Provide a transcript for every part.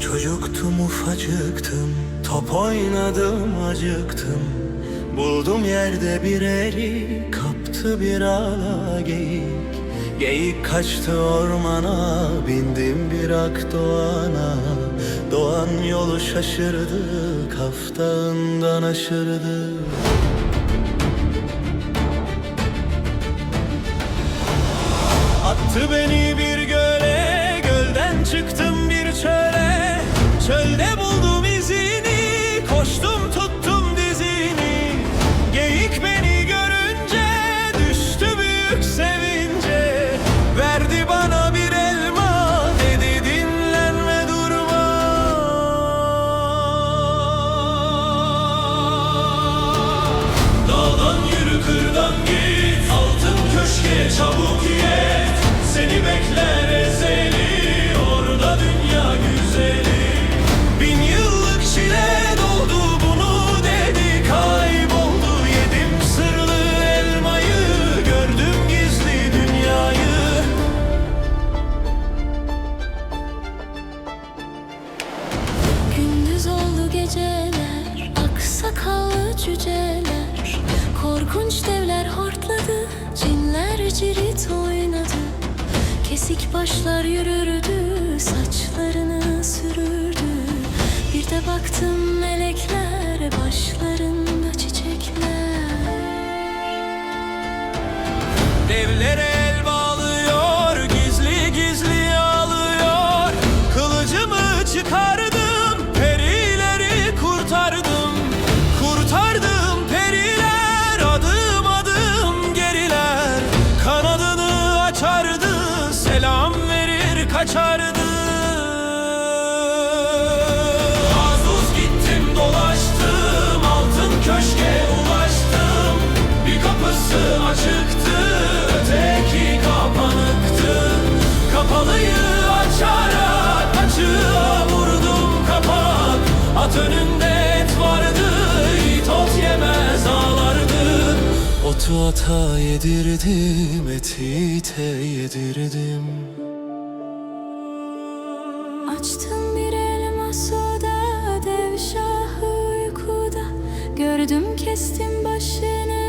çıktım Top oynadım acıktım. Buldum yerde bir eri Kaptı bir ala geyik. Geyik kaçtı ormana Bindim bir ak doğana. Doğan yolu şaşırdı Kaftağından aşırdı. Attı beni bir kırdan git Altın köşke çabuk yet. Seni bekler cirit oynadı. Kesik başlar yürürdü, saçlarını sürürdü açıktı, öteki. Kapalıyı açarak açığa vurdum kapak. At önünde et vardı, it ot yemez ağlardı. Otu ata yedirdim, eti ite yedirdim. Açtım bir elmas oda Dev şahı uykuda Gördüm kestim başını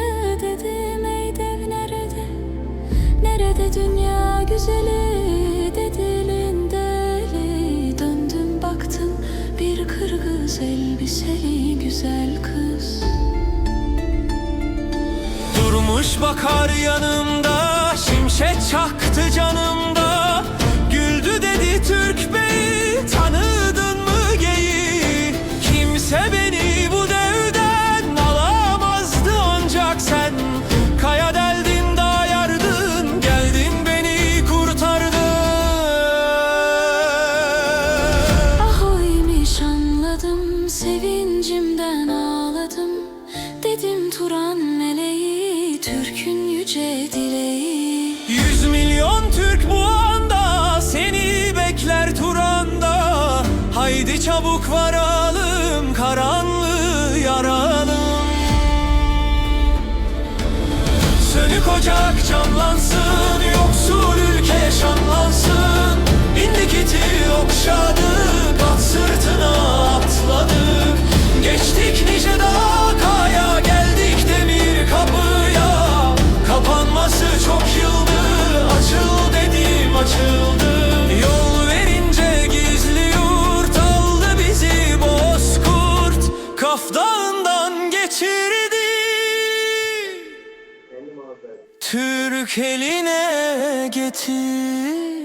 Durmuş bakar yanımda Şimşek çaktı canımda. Güldü dedi Türk Bey Türk'ün yüce dileği Yüz milyon Türk bu anda Seni bekler Turan'da. Haydi çabuk varalım Kaf dağından geçirdi. Türk eline getirdi.